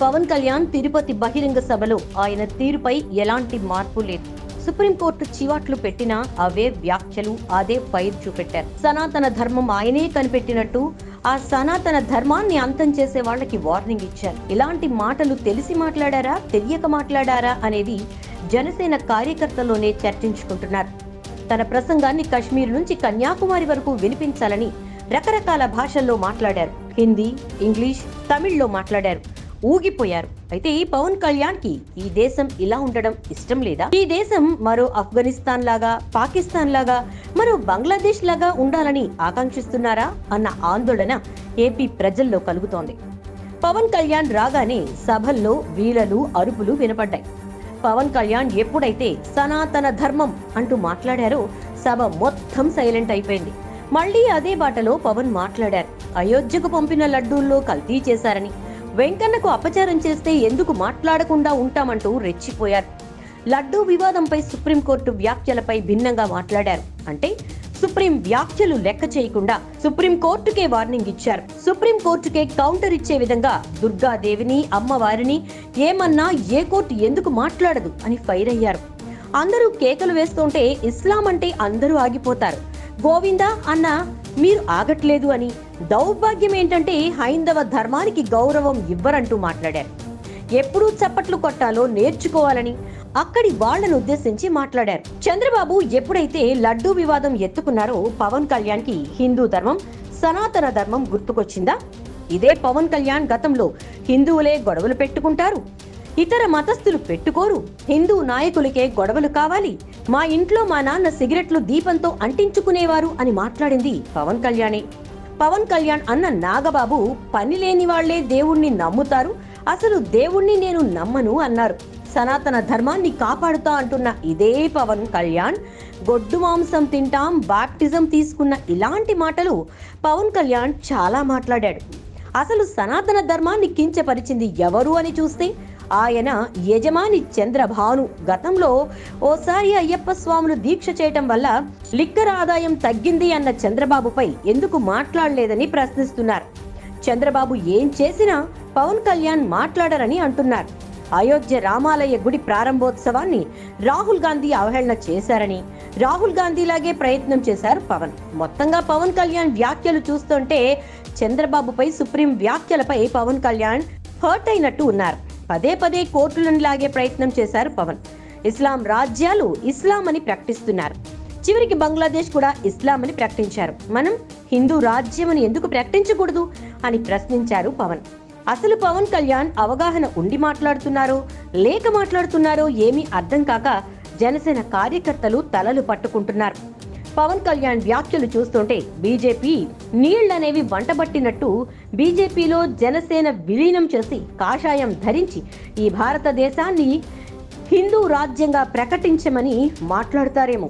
పవన్ కళ్యాణ్ తిరుపతి బహిరంగ సభలో ఆయన తీరుపై ఎలాంటి మార్పు లేదు. సుప్రీంకోర్టు చివాట్లు పెట్టినా అవే వ్యాఖ్యలు అదే పైరు చూపెట్టారు. సనాతన ధర్మం ఆయనే కనిపెట్టినట్టు ఆ సనాతన ధర్మాన్ని అంతం చేసే వాళ్ళకి వార్నింగ్ ఇచ్చారు. ఇలాంటి మాటలు తెలిసి మాట్లాడారా తెలియక మాట్లాడారా అనేది జనసేన కార్యకర్తలోనే చర్చించుకుంటున్నారు. తన ప్రసంగాన్ని కశ్మీర్ నుంచి కన్యాకుమారి వరకు వినిపించాలని రకరకాల భాషల్లో మాట్లాడారు. హిందీ ఇంగ్లీష్ తమిళ్ళో మాట్లాడారు. ఊగిపోయారు. అయితే ఈ పవన్ కళ్యాణ్కి ఈ దేశం ఇలా ఉండడం ఇష్టం లేదా? ఈ దేశం మరో ఆఫ్ఘనిస్తాన్ లాగా పాకిస్తాన్ లాగా మరో బంగ్లాదేశ్ లాగా ఉండాలని ఆకాంక్షిస్తున్నారా అన్న ఆందోళన ఏపీ ప్రజల్లో కలుగుతోంది. పవన్ కళ్యాణ్ రాగానే సభల్లో వీలలు అరుపులు వినపడ్డాయి. పవన్ కళ్యాణ్ ఎప్పుడైతే సనాతన ధర్మం అంటూ మాట్లాడారో సభ మొత్తం సైలెంట్ అయిపోయింది. మళ్ళీ అదే బాటలో పవన్ మాట్లాడారు. అయోధ్యకు పంపిన లడ్డూల్లో కల్తీ చేశారని. వెంకన్నకు అపచారం చేస్తే ఎందుకు మాట్లాడకుండా ఉంటామంటూ రెచ్చిపోయారు. లడ్డూ వివాదంపై సుప్రీంకోర్టు వ్యాఖ్యలపై భిన్నంగా మాట్లాడారు. అంటే సుప్రీం వ్యాఖ్యలు లెక్క చేయకుండా సుప్రీం కోర్టుకే వార్నింగ్ ఇచ్చారు. సుప్రీం కోర్టుకే కౌంటర్ ఇచ్చే విధంగా దుర్గాదేవిని అమ్మవారిని ఏమన్నా ఏ కోర్టు ఎందుకు మాట్లాడదు అని ఫైర్ అయ్యారు. అందరూ కేకలు వేస్తుంటే ఇస్లాం అంటే అందరూ ఆగిపోతారు. గోవిందా అన్న మీరు ఆగట్లేదు అని దౌర్భాగ్యం ఏంటంటే హైందవ ధర్మానికి గౌరవం ఇవ్వరంటూ మాట్లాడారు. ఎప్పుడూ చప్పట్లు కొట్టాలో నేర్చుకోవాలని అక్కడి వాళ్ళను ఉద్దేశించి మాట్లాడారు. చంద్రబాబు ఎప్పుడైతే లడ్డూ వివాదం ఎత్తుకున్నారో పవన్ కళ్యాణ్కి హిందూ ధర్మం సనాతన ధర్మం గుర్తుకొచ్చిందా? ఇదే పవన్ కళ్యాణ్ గతంలో హిందువులే గొడవలు పెట్టుకుంటారు. ఇతర మతస్థులు పెట్టుకోరు. హిందూ నాయకులకే గొడవలు కావాలి. మా ఇంట్లో మా నాన్న సిగరెట్లు దీపంతో అంటించుకునేవారు అని మాట్లాడింది పవన్ కళ్యాణే. పవన్ కళ్యాణ్ అన్న నాగబాబు పని లేని వాళ్ళే దేవుణ్ణి నమ్ముతారు అసలు దేవుణ్ణి నేను నమ్మను అన్నారు. సనాతన ధర్మాన్ని కాపాడుతా అంటున్న ఇదే పవన్ కళ్యాణ్. గొడ్డు మాంసం తింటాం బాప్టిజం తీసుకున్న ఇలాంటి మాటలు పవన్ కళ్యాణ్ చాలా మాట్లాడాడు. అసలు సనాతన ధర్మాన్ని కించపరిచింది ఎవరు అని చూస్తే ఆయన యజమాని చంద్రభాను. గతంలో ఓసారి అయ్యప్ప స్వాములు దీక్ష చేయటం వల్ల లిక్కర్ ఆదాయం తగ్గింది అన్న చంద్రబాబుపై ఎందుకు మాట్లాడలేదని ప్రశ్నిస్తున్నారు. చంద్రబాబు ఏం చేసినా పవన్ కళ్యాణ్ మాట్లాడరని అంటున్నారు. అయోధ్య రామాలయ గుడి ప్రారంభోత్సవాన్ని రాహుల్ గాంధీ అవహేళన చేశారని రాహుల్ గాంధీలాగే ప్రయత్నం చేశారు పవన్. మొత్తంగా పవన్ కళ్యాణ్ వ్యాఖ్యలు చూస్తుంటే చంద్రబాబుపై సుప్రీం వ్యాఖ్యలపై పవన్ కళ్యాణ్ హర్ట్ అయినట్టు ఉన్నారు. పదే పదే కోర్టులను లాగే ప్రయత్నం చేశారు పవన్. ఇస్లాం రాజ్యాలు ఇస్లాం అని ప్రకటిస్తున్నారు. చివరికి బంగ్లాదేశ్ కూడా ఇస్లాం అని ప్రకటించారు. మనం హిందూ రాజ్యం అని ఎందుకు ప్రకటించకూడదు అని ప్రశ్నించారు పవన్. అసలు పవన్ కళ్యాణ్ అవగాహన ఉండి మాట్లాడుతున్నారో లేక మాట్లాడుతున్నారో ఏమీ అర్థం కాక జనసేన కార్యకర్తలు తలలు పట్టుకుంటున్నారు. పవన్ కళ్యాణ్ వ్యాఖ్యలు చూస్తుంటే బీజేపీ నీళ్ళనేవి వంటబట్టినట్టు బీజేపీలో జనసేన విలీనం చేసి కాషాయం ధరించి ఈ భారతదేశాన్ని హిందూ రాజ్యంగా ప్రకటించమని మాట్లాడతారేమో.